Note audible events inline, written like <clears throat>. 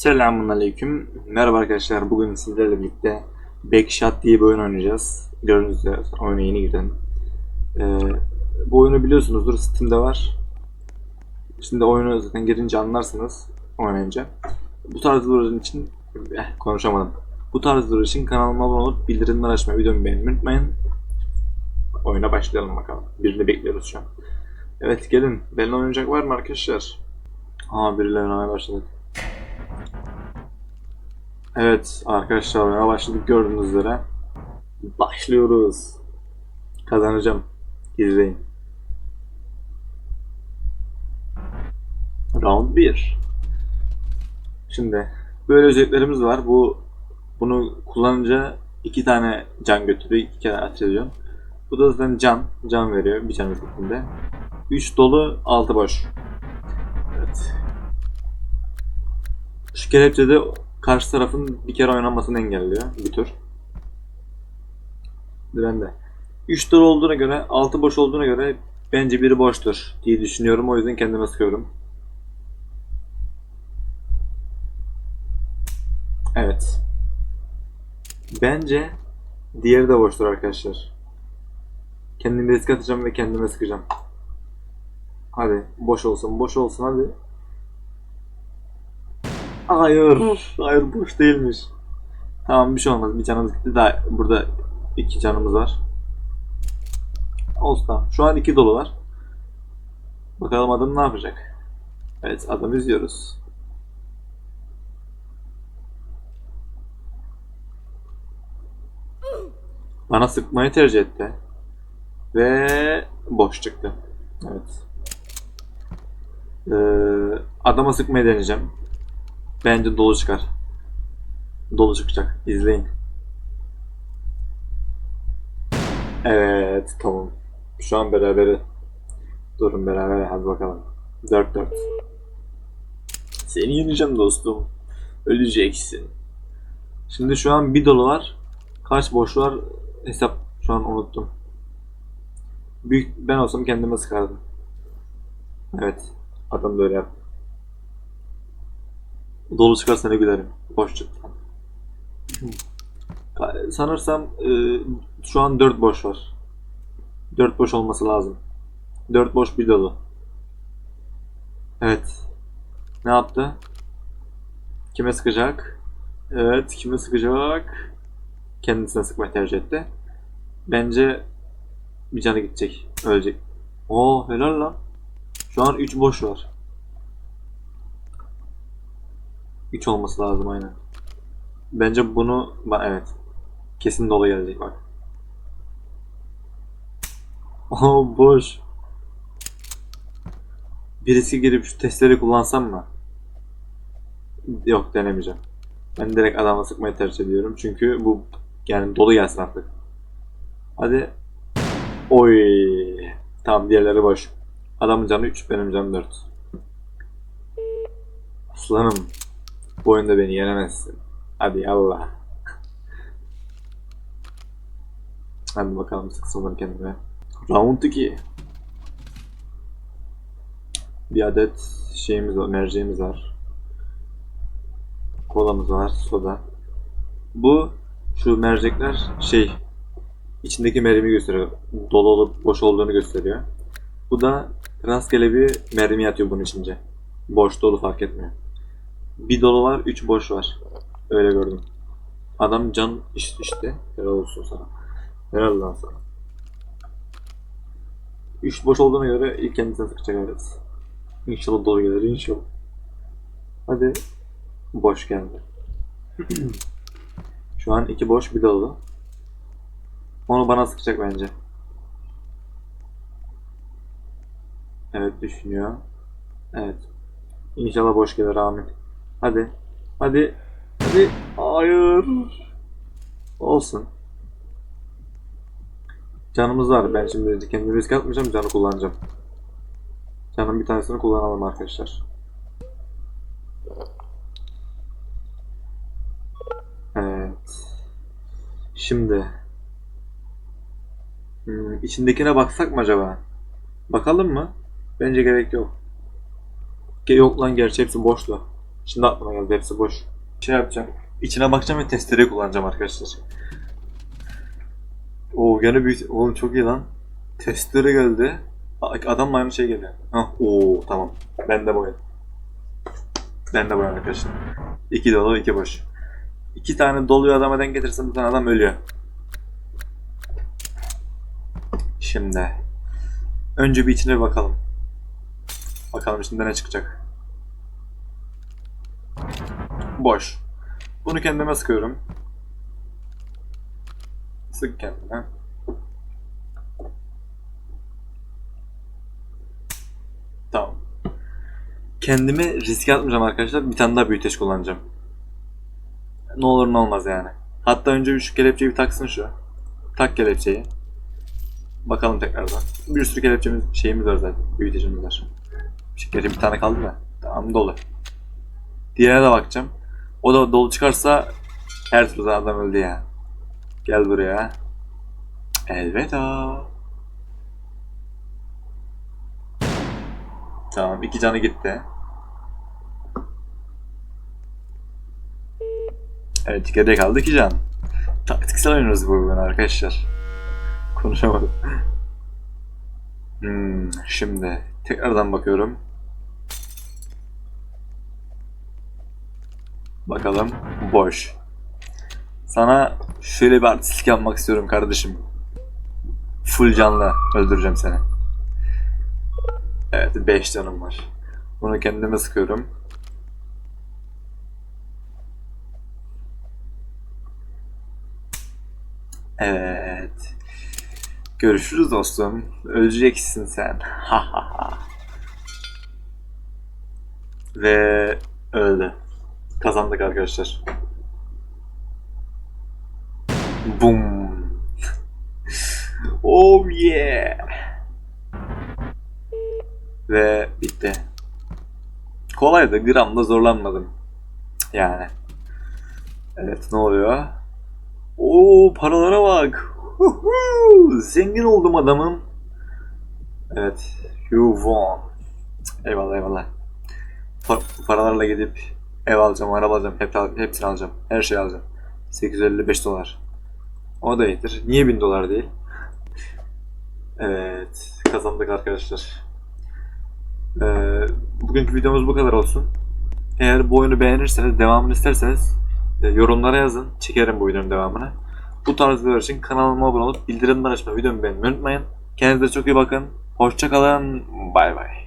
Selamun Aleyküm. Merhaba arkadaşlar. Bugün sizlerle birlikte Backshot diye bir oyun oynayacağız. Gördüğünüz üzere oyuna yeni girdim. Ee, bu oyunu biliyorsunuzdur. Steam'de var. Şimdi oyunu zaten girince anlarsınız oynayınca. Bu tarz videolar için eh, konuşamadım. Bu tarz videolar için kanalıma abone olup bildirimleri açmayı, videomu beğenmeyi unutmayın. Oyuna başlayalım bakalım. Birini bekliyoruz şu an. Evet gelin. Benimle oynayacak var mı arkadaşlar? Biriyle oynamaya başladık. Evet arkadaşlar oyuna başladık gördüğünüz üzere. Başlıyoruz. Kazanacağım. İzleyin. Round 1. Şimdi böyle özelliklerimiz var. Bu bunu kullanınca iki tane can götürüyor. iki kere ediyorum. Bu da zaten can. Can veriyor bir can şeklinde. 3 dolu, 6 boş. Evet. Şu kelepçede karşı tarafın bir kere oynamasını engelliyor bir tur. Ben de. 3 dolu olduğuna göre, 6 boş olduğuna göre bence biri boştur diye düşünüyorum. O yüzden kendime sıkıyorum. Evet. Bence diğeri de boştur arkadaşlar. Kendimi risk atacağım ve kendime sıkacağım. Hadi boş olsun, boş olsun hadi. Hayır, hayır boş değilmiş. Tamam bir şey olmaz. Bir canımız gitti. Daha burada iki canımız var. Olsun tamam. Şu an iki dolu var. Bakalım adam ne yapacak. Evet adam izliyoruz. Bana sıkmayı tercih etti. Ve boş çıktı. Evet. Ee, adama sıkmayı deneyeceğim. Bence dolu çıkar. Dolu çıkacak. İzleyin. Evet tamam. Şu an berabere. Durun beraber hadi bakalım. 4-4. Seni yeneceğim dostum. Öleceksin. Şimdi şu an bir dolu var. Kaç boş var hesap şu an unuttum. Büyük ben olsam kendime sıkardım. Evet. Adam da öyle yaptı. Dolu çıkarsa ne gülerim. Boş. Sanırsam e, şu an 4 boş var. 4 boş olması lazım. 4 boş bir dolu. Evet. Ne yaptı? Kime sıkacak? Evet, kime sıkacak? Kendisine sıkmayı tercih etti. Bence bir canı gidecek. Ölecek. Oo helal lan. Şu an 3 boş var. 3 olması lazım aynen. Bence bunu evet. Kesin dolu gelecek bak. <laughs> Oo boş. Birisi girip şu testleri kullansam mı? Yok denemeyeceğim. Ben direkt adama sıkmayı tercih ediyorum. Çünkü bu yani dolu gelsin artık. Hadi. Oy. Tamam diğerleri boş. Adamın canı 3, benim canım 4. Aslanım. Bu oyunda beni yenemezsin. Hadi yallah. Hadi bakalım sıksınlar kendime. Round 2. Bir adet şeyimiz var, merceğimiz var. Kolamız var, soda. Bu şu mercekler şey içindeki mermi gösteriyor. Dolu olup boş olduğunu gösteriyor. Bu da rastgele bir mermi atıyor bunun içince. Boş dolu fark etmiyor. Bir dolu var, üç boş var. Öyle gördüm. Adam can işte işte. Helal olsun sana. Helal lan sana. Üç boş olduğuna göre ilk kendisine sıkacak evet. İnşallah dolu gelir inşallah. Hadi. Boş geldi. <clears throat> Şu an iki boş bir dolu. Onu bana sıkacak bence. Evet düşünüyor. Evet. İnşallah boş gelir amin. Hadi. Hadi. Hadi. Hayır. Olsun. Canımız var. Ben şimdi kendimi risk atmayacağım. Canı kullanacağım. Canın bir tanesini kullanalım arkadaşlar. Evet. Şimdi. Hmm, içindekine baksak mı acaba? Bakalım mı? Bence gerek yok. Yok lan gerçi hepsi boştu. Şimdi aklıma geldi hepsi boş. Şey yapacağım. İçine bakacağım ve testereyi kullanacağım arkadaşlar. Oo gene büyük. Oğlum çok iyi lan. Testere geldi. Adamla aynı şey geliyor. Hah oo tamam. Ben de boyun. Ben de boyun arkadaşlar. İki dolu iki boş. İki tane doluyu adama denk getirsin bu tane adam ölüyor. Şimdi. Önce bir içine bir bakalım. Bakalım içinde ne çıkacak. Boş. Bunu kendime sıkıyorum. Sık kendine. Tamam. Kendimi riske atmayacağım arkadaşlar. Bir tane daha büyüteç kullanacağım. Ne olur ne olmaz yani. Hatta önce şu kelepçeyi bir taksın şu. Tak kelepçeyi. Bakalım tekrardan. Bir sürü kelepçemiz şeyimiz var zaten. Büyütecimiz var. Gerçi bir tane kaldı da. Tamam dolu. Diğerine de bakacağım. O da dolu çıkarsa her türlü adam öldü ya. Gel buraya. Elveda. Tamam iki canı gitti. Evet geriye kaldı iki can. Taktiksel oynuyoruz bu oyunu arkadaşlar. Konuşamadım. Hmm, şimdi tekrardan bakıyorum. Bakalım boş. Sana şöyle bir artistlik yapmak istiyorum kardeşim. Full canlı öldüreceğim seni. Evet 5 canım var. Bunu kendime sıkıyorum. Evet. Görüşürüz dostum. Öleceksin sen. <laughs> Ha ha ha. Ve öldü. Kazandık arkadaşlar. Boom. <laughs> oh yeah. Ve bitti. Kolaydı. Gramda zorlanmadım. Yani. Evet ne oluyor? Oo paralara bak. Zengin oldum adamım. Evet. You won. Eyvallah eyvallah. Pa- paralarla gidip ev alacağım, araba alacağım, hep, hepsini alacağım. Her şeyi alacağım. 855 dolar. O da iyidir. Niye 1000 dolar değil? <laughs> Evet. Kazandık arkadaşlar. Ee, bugünkü videomuz bu kadar olsun. Eğer bu oyunu beğenirseniz, devamını isterseniz e, yorumlara yazın. Çekerim bu videonun devamını. Bu tarz videolar için kanalıma abone olup bildirimleri açmayı, videomu beğenmeyi unutmayın. Kendinize çok iyi bakın. Hoşçakalın. Bay bay.